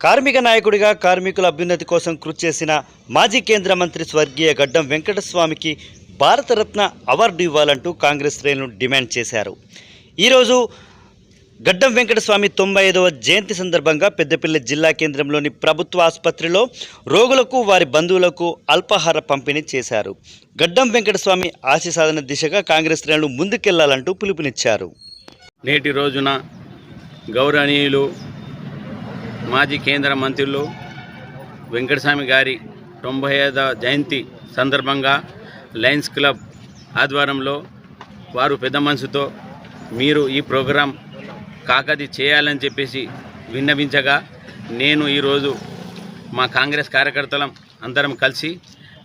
కార్మిక నాయకుడిగా కార్మికుల అభ్యున్నతి కోసం కృషి చేసిన మాజీ కేంద్ర మంత్రి స్వర్గీయ గడ్డం వెంకటస్వామికి భారతరత్న అవార్డు ఇవ్వాలంటూ కాంగ్రెస్ శ్రేణులు డిమాండ్ చేశారు. ఈరోజు గడ్డం వెంకటస్వామి తొంభై ఐదవ జయంతి సందర్భంగా పెద్దపల్లి జిల్లా కేంద్రంలోని ప్రభుత్వ ఆసుపత్రిలో రోగులకు వారి బంధువులకు అల్పాహార పంపిణీ చేశారు. గడ్డం వెంకటస్వామి ఆశయ సాధన దిశగా కాంగ్రెస్ శ్రేణులు ముందుకెళ్ళాలంటూ పిలుపునిచ్చారు. నేటి రోజున గౌరవనీయులు మాజీ కేంద్ర మంత్రులు వెంకటస్వామి గారి తొంభై ఐదవ జయంతి సందర్భంగా లయన్స్ క్లబ్ ఆధ్వర్యంలో వారు పెద్ద మనసుతో మీరు ఈ ప్రోగ్రాం కాకది చేయాలని చెప్పేసి విన్నవించగా నేను ఈరోజు మా కాంగ్రెస్ కార్యకర్తలం అందరం కలిసి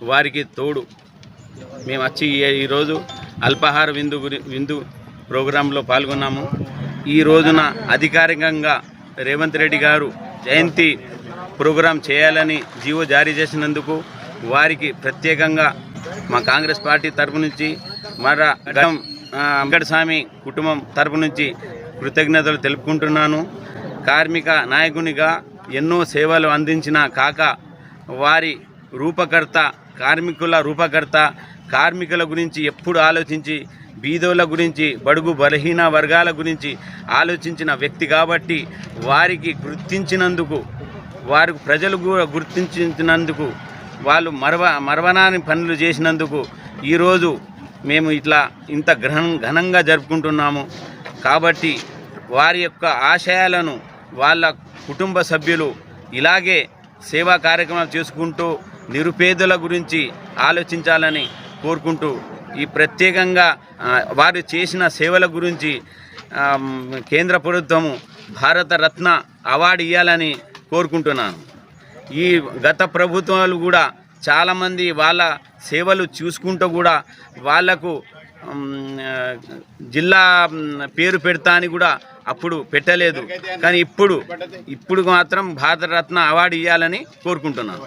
వారికి తోడు మేము వచ్చి ఈరోజు అల్పాహార విందు విందు ప్రోగ్రాంలో పాల్గొన్నాము. ఈ రోజున అధికారికంగా రేవంత్ రెడ్డి గారు జయంతి ప్రోగ్రాం చేయాలని జీవో జారీ చేసినందుకు వారికి ప్రత్యేకంగా మా కాంగ్రెస్ పార్టీ తరపు నుంచి మర గడం ఆ, వెంకటస్వామి కుటుంబం తరపు నుంచి కృతజ్ఞతలు తెలుపుకుంటున్నాను. కార్మిక నాయకునిగా ఎన్నో సేవలు అందించిన కాక వారి రూపకర్త కార్మికుల రూపకర్త కార్మికుల గురించి ఎప్పుడు ఆలోచించి బీదోల గురించి బడుగు బలహీన వర్గాల గురించి ఆలోచించిన వ్యక్తి కాబట్టి వారికి గుర్తించినందుకు వారికి ప్రజలు కూడా గుర్తించినందుకు వాళ్ళు మరవ మరవనాని పనులు చేసినందుకు ఈరోజు మేము ఇట్లా ఇంత ఘన ఘనంగా జరుపుకుంటున్నాము. కాబట్టి వారి యొక్క ఆశయాలను వాళ్ళ కుటుంబ సభ్యులు ఇలాగే సేవా కార్యక్రమాలు చేసుకుంటూ నిరుపేదల గురించి ఆలోచించాలని కోరుకుంటూ ఈ ప్రత్యేకంగా వారు చేసిన సేవల గురించి కేంద్ర ప్రభుత్వము భారతరత్న అవార్డు ఇవ్వాలని కోరుకుంటున్నాను. ఈ గత ప్రభుత్వాలు కూడా చాలామంది వాళ్ళ సేవలు చూసుకుంటూ కూడా వాళ్ళకు జిల్లా పేరు పెడతా అని కూడా అప్పుడు పెట్టలేదు. కానీ ఇప్పుడు ఇప్పుడు మాత్రం భారతరత్న అవార్డు ఇవ్వాలని కోరుకుంటున్నాను.